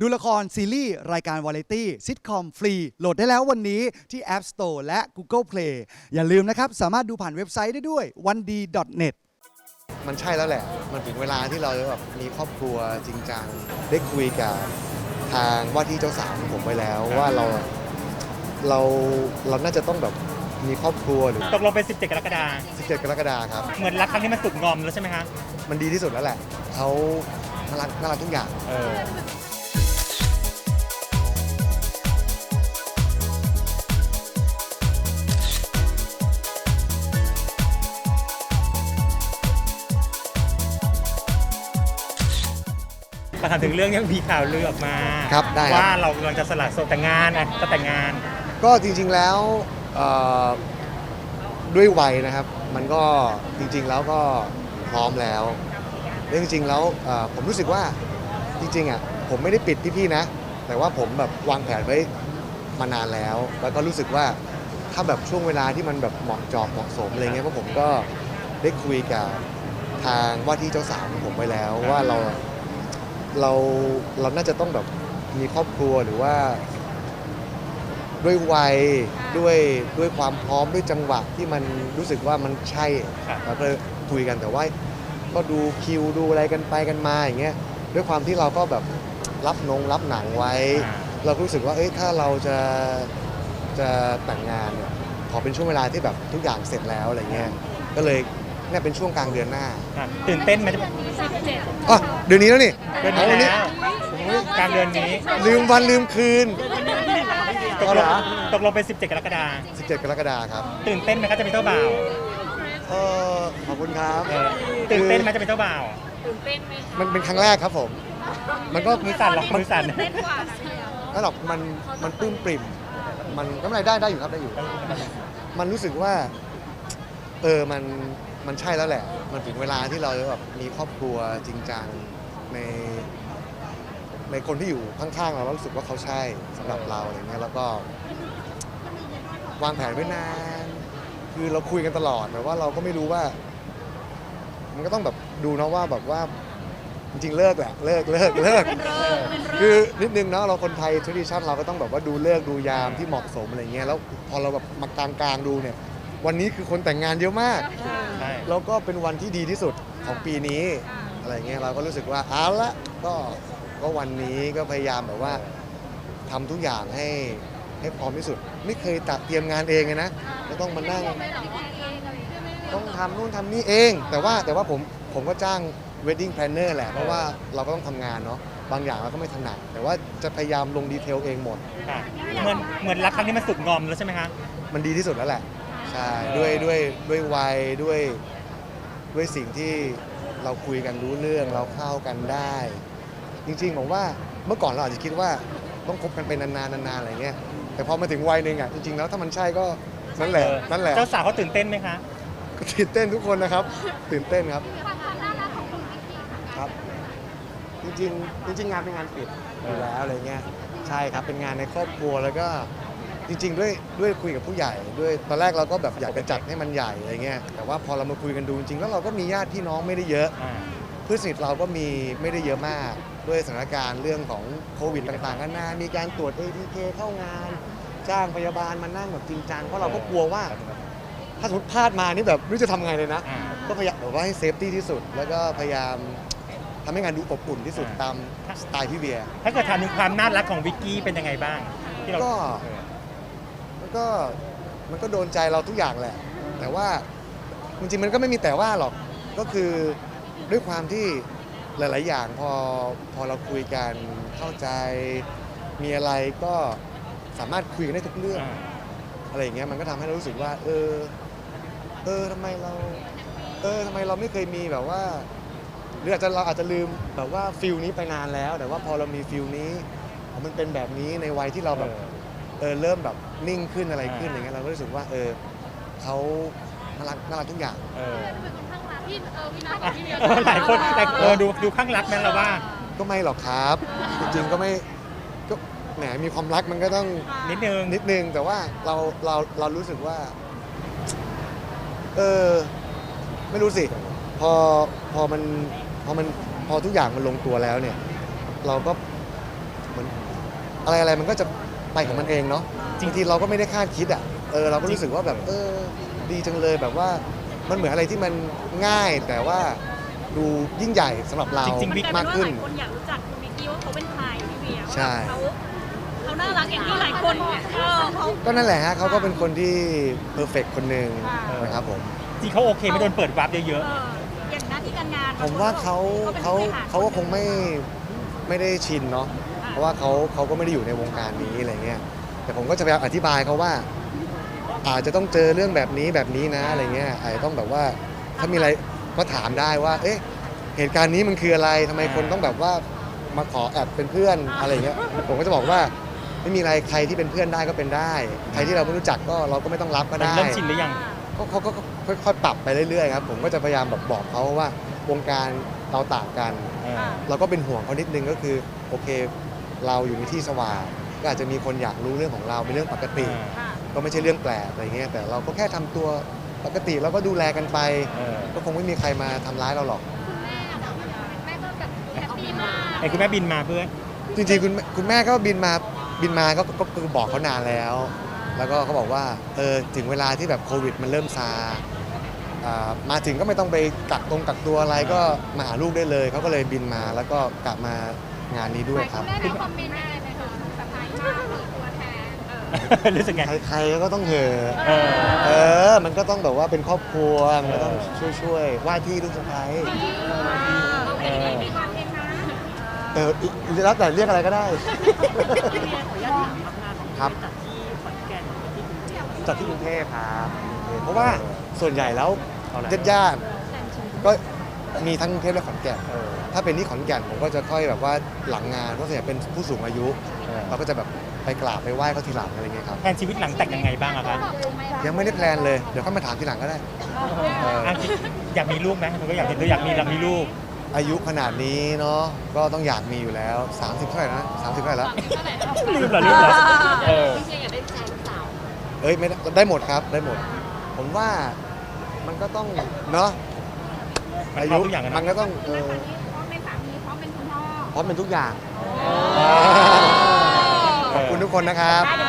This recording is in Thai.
ดูละครซีรีส์รายการวาไรตี้ซิทคอมฟรีโหลดได้แล้ววันนี้ที่ App Store และ Google Play อย่าลืมนะครับ สามารถดูผ่านเว็บไซต์ได้ด้วย1 d net มันใช่แล้วแหละ มันถึงเวลาที่เราจะแบบมีครอบครัวจริงจัง ได้คุยกับทางว่าที่เจ้าสาวของผมไปแล้วว่าเราเราเราน่าจะต้องแบบมีครอบครัวหรือ ตกลงเป็น 17 กรกฎาคม17 กรกฎาคมครับ เหมือนรักครั้งนี้มันสุดงอมแล้วใช่ไหมคะ มันดีที่สุดแล้วแหละ เขาน่ารักน่ารักทุกอย่าง เออ มาถามถึงเรื่องยังมีข่าวลือออกมาครับได้ครับ ว่าเรากำลังจะสละโสดแต่งงานอะจะแต่งงานก็จริงๆแล้วเอ่อด้วยวัยนะครับ มันก็จริงๆแล้วก็พร้อมแล้วแล้วจริงๆแล้วเอ่อผมรู้สึกว่าจริงๆอะผมไม่ได้ปิดพี่ๆนะ แต่ว่าผมแบบวางแผนไว้มานานแล้ว แล้วก็รู้สึกว่าถ้าแบบช่วงเวลาที่มันแบบเหมาะเจอบเหมาะสมอะไรเงี้ยเพราะผมก็ได้คุยกับทางว่าที่เจ้าสาวของผมไปแล้วว่าเรา เราเราน่าจะต้องแบบมีครอบครัวหรือว่า ด้วยวัยด้วยด้วยความพร้อมด้วยจังหวะที่มันรู้สึกว่ามันใช่ครับเราก็เลยคุยกันแต่ว่า ก็ดูคิวดูอะไรกันไปกันมาอย่างเงี้ยด้วยความที่เราก็แบบรับนงรับหนังไว้ อ่า เราก็รู้สึกว่าเอ้ยถ้าเราจะจะแต่งงานเนี่ยขอเป็นช่วงเวลาที่แบบทุกอย่างเสร็จแล้วอะไรเงี้ยก็เลย เนี่ยเป็นช่วงกลางเดือนหน้าอะตื่นเต้นไหมอ๋อเดือนนี้แล้วนี่เดือนเอาวันนี้นี้แล้วกลางเดือนนี้ลืมวันลืมคืน ตกเอาลเหรงอ ตกลงเป็น 17 กรกฎาคม17 กรกฎาคมครับตื่นเต้นไหมคะจะเป็นเจ้าบ่าวเออขอบคุณครับเออตื่นเต้นไหมจะเป็นเจ้าบ่าว มันเป็นครั้งแรกครับผม มันก็มือสั่นเหรอมือสั่นไม่หรอกมันมันปลื้มปริ่ม มันก็ไม่ได้ได้อยู่ครับได้อยู่ มันรู้สึกว่า เออมัน มันใช่แล้วแหละ มันถึงเวลาที่เราจะแบบมีครอบครัวจริงจังในในคนที่อยู่ข้างๆเราแล้วรู้สึกว่าเขาใช่สำหรับเราอะไรเงี้ยแล้วก็วางแผนไว้นาน คือเราคุยกันตลอดแต่ว่าเราก็ไม่รู้ว่า มันก็ต้องแบบดูนะว่าแบบว่าจริงๆเลิกแหละเลิกเลิกเลิกคือนิดนึงเนาะเราคนไทยท d i ชั่นเราก็ต้องแบบว่าดูเลิกษ์ดูยามที่เหมาะสมอะไรเงี้ยแล้วพอเราแบบมากลางกลางๆดูเนี่ย วันนี้คือคนแต่งงานเยอะมาก ใช่ แล้วก็เป็นวันที่ดีที่สุดของปีนี้ อะไรเงี้ยเราก็รู้สึกว่าเอาละก็ก็วันนี้ก็พยายามแบบว่าทำทุกอย่างให้ให้พร้อมที่สุด ไม่เคยตัดเตรียมงานเองเลยนะก็ต้องมานั่ง ต้องทำนู่นทำนี่เอง แต่ว่าแต่ว่าผมผมก็จ้าง wedding planner แหละ เพราะว่าเราก็ต้องทำงานเนาะบางอย่างเราก็ไม่ถนัดแต่ว่าจะพยายามลงดีเทลเองหมด ค่ะเหมือนเหมือนรักครั้งนี้มันสุดงอมแล้วใช่ไหมคะ มันดีที่สุดแล้วแหละ ใช่ ด้วยด้วยด้วยวัยด้วย ด้วยสิ่งที่เราคุยกันรู้เรื่องเราเข้ากันได้ จริงๆผมว่าเมื่อก่อนเราอาจจะคิดว่าต้องคบกันเป็นนานๆนานๆอะไรเงี้ยแต่พอมาถึงวัยหนึ่งอะจริงๆแล้วถ้ามันใช่ก็นั่นแหละเออนั่นแหละเจ้าสาวเขาตื่นเต้นไหมคะก็ตื่นเต้นทุกคนนะครับ ตื่นเต้นครับครับ จริงๆจริงๆงานเป็นงานปิดอยู่แล้วอะไรเงี้ยใช่ครับเป็นงานในครอบครัวแล้วก็ จริงๆ ด้วยด้วยคุยกับผู้ใหญ่ด้วยตอนแรกเราก็แบบอยากจะจัดให้มันใหญ่อะไรเงี้ยแต่ว่าพอเรามาคุยกันดูจริงๆแล้วเราก็มีญาติพี่น้องไม่ได้เยอะอ่าเพื่อนสนิทเราก็มีไม่ได้เยอะมาก ด้วยสถานการณ์เรื่องของโควิดต่างๆกันานามีการตรวจ ATK เข้างาน จ้างพยาบาลมานั่งแบบจริงจังเพราะเราก็กลัวว่า ถ้าสมมติพลาดมานี่แบบไม่รู้จะทำไงเลยนะอ่าก็พยายามแบบว่าให้เซฟตี้ที่สุด แล้วก็พยายามทำให้งานดูอบอุ่นที่สุดอ่าตามสไตล์พี่เบียร์ถ้าเกิดถามถึงความน่ารักของวิกกี้เป็นยังไงบ้างที่เราก็ เออมัน ก็มันก็โดนใจเราทุกอย่างแหละ แต่ว่าจริงๆมันก็ไม่มีแต่ว่าหรอกก็คือด้วยความที่หลาย ๆ อย่างพอพอเราคุยกันเข้าใจ มีอะไรก็สามารถคุยกันได้ทุกเรื่องอ่าอะไรอย่างเงี้ยมันก็ทำให้เรารู้สึกว่า เออ เออทำไมเรา เออทำไมเราไม่เคยมีแบบว่า หรืออาจจะเราอาจจะลืมแบบว่าฟิลนี้ไปนานแล้ว แต่ว่าพอเรามีฟิลนี้อ๋อมันเป็นแบบนี้ในวัยที่เราแบบ เออ เริ่มแบบนิ่งขึ้นอะไรขึ้นอย่างเงี้ยเราก็รู้สึกว่าเออเขาน่ารักน่ารักทุกอย่าง เออพี่เออพี่นัทอะกับพี่เบียร์เออหลายคนหลายเออดูดูข้างรักนั้นเราว่า ก็ไม่หรอกครับ จริงๆก็ไม่ก็แหมมีความรักมันก็ต้องนิดนึงนิดนึงแต่ว่าเราเราเรารู้สึกว่า เออไม่รู้สิ พอพอมันพอมันพอทุกอย่างมันลงตัวแล้วเนี่ย เราก็เหมือนอะไรอะไรมันก็จะ ไปของมันเองเนาะจริงบางทีเราก็ไม่ได้คาดคิดอะเออเราก็รู้สึกว่าแบบเออดีจังเลยแบบว่ามันเหมือนอะไรที่มันง่ายแต่ว่าดูยิ่งใหญ่สำหรับเราจริงๆมันกลายมากเป็นว่าขึ้หนลายคนอยากรู้จักคุณวิกกี้ว่าเขาเป็นใครพี่เวียใช่เขาเขาน่ารักอย่างที่หลายคนเออเขาก็นั่นแหละฮะเขาก็เป็นคนที่เพอร์เฟกคนหนึ่งค่ะนะครับผมจริงเขาโอเคไม่โดนเปิดวาร์ปเยเออะออย่างหน้าที่การงานผมว่าเขาเป็นเขาผู้บริหรเขาก็คงไม่ไม่ได้ชินเนาะอ่าเพ ราะว่าเขาเขาก็ไม่ได้อยู่ในวงการนี้อะไรเงี้ยแต่ผมก็จะพยายามอธิบายเขาว่า อาจจะต้องเจอเรื่องแบบนี้แบบนี้นะอะไรเงี้ยอาจจะต้องแบบว่าถ้ามีอะไรก็ถามได้ว่า เอ๊ะเหตุการณ์นี้มันคืออะไรทำไมคนต้องแบบว่ามาขอแอบเป็นเพื่อนอะไรเงี้ยผมก็จะบอกว่าไม่มีอะไรใครที่เป็นเพื่อนได้ก็เป็นได้ ใครที่เราไม่รู้จักก็เราก็ไม่ต้องรับๆก็มันได้ เริ่มชินหรือยังก็เขาก็ค่อยๆปรับไปเรื่อยๆครับผมก็จะพยายามแบบบอกเขาว่าวงการเราต่างกันเออเราก็เป็นห่วงเขานิดนึงก็คือโอเค เราอยู่ในที่สว่างก็อาจจะมีคนอยากรู้เรื่องของเราเป็นเรื่องปกติ ค่ะ ก็ไม่ใช่เรื่องแปลกอะไรเงี้ยแต่เราก็แค่ทำตัวปกติเราก็ดูแลกันไป เออก็คงไม่มีใครมาทำร้ายเราหรอกแม่ก็แบบแฮปปี้มากไอ้คุณแม่บินมาเพื่อนจริงๆคุณแม่คุณแม่ก็บินมาบินมาก็ก็ก็บอกเขานานแล้ว แล้วก็เขาบอกว่าเออถึงเวลาที่แบบโควิดมันเริ่มซาอ่ามาถึงก็ไม่ต้องไปกักตรงกักตัวอะไรก็มาหาลูกได้เลยเขาก็เลยบินมาแล้วก็กลับมา งานนี้ด้วยครับ แม่ได้คอมเมนต์อะไรไหมคะสะพายมากหรือตัวแทนเออรู้สึกไง ใครๆก็ต้องเหอะเออ เออ มันก็ต้องแบบว่าเป็นครอบครัว มันก็ต้องช่วยๆ ว่าที่ลูกสะใภ้เออมีความเองนะเออแล้วแต่เรียกอะไรก็ได้ครับจัดที่กรุงเทพครับเพราะว่าส่วนใหญ่แล้วญาติญาติๆก็ มีทั้งกรุงเทพและขอนแก่นเออถ้าเป็นที่ขอนแก่นผมก็จะค่อยแบบว่าหลังงานเพราะส่วนใหญ่เป็นผู้สูงอายุเออเราก็จะแบบไปกราบไปไหว้เขาทีหลังอะไรเงี้ยครับ แผนชีวิตหลังแต่งยังไงบ้างอะคะยังไม่ได้แพลนเลย เดี๋ยวค่อยมาถามทีหลังก็ได้เอออะคิดอยากมีลูกไหมผมก็อยากเห็นตัวอยากมีอยากมีลูก อายุขนาดนี้เนาะก็ต้องอยากมีอยู่แล้ว 30เท่าไหร่นะ30เท่าไหร่แล้ว ลืมเหรอลืมเหรอเออจริงๆอยากได้ใจลูกสาว เอ้ยไม่ได้ได้หมดครับได้หมด ผมว่ามันก็ต้องเนาะมัน อาพร้อยุมทุกอย่างอะมันเนาะก็ต้องเออพร้อมเป็นสามีพร้อมเป็นคุณพ่อพร้อมเป็นทุกอย่าง ขอบคุณทุกคนนะครับได้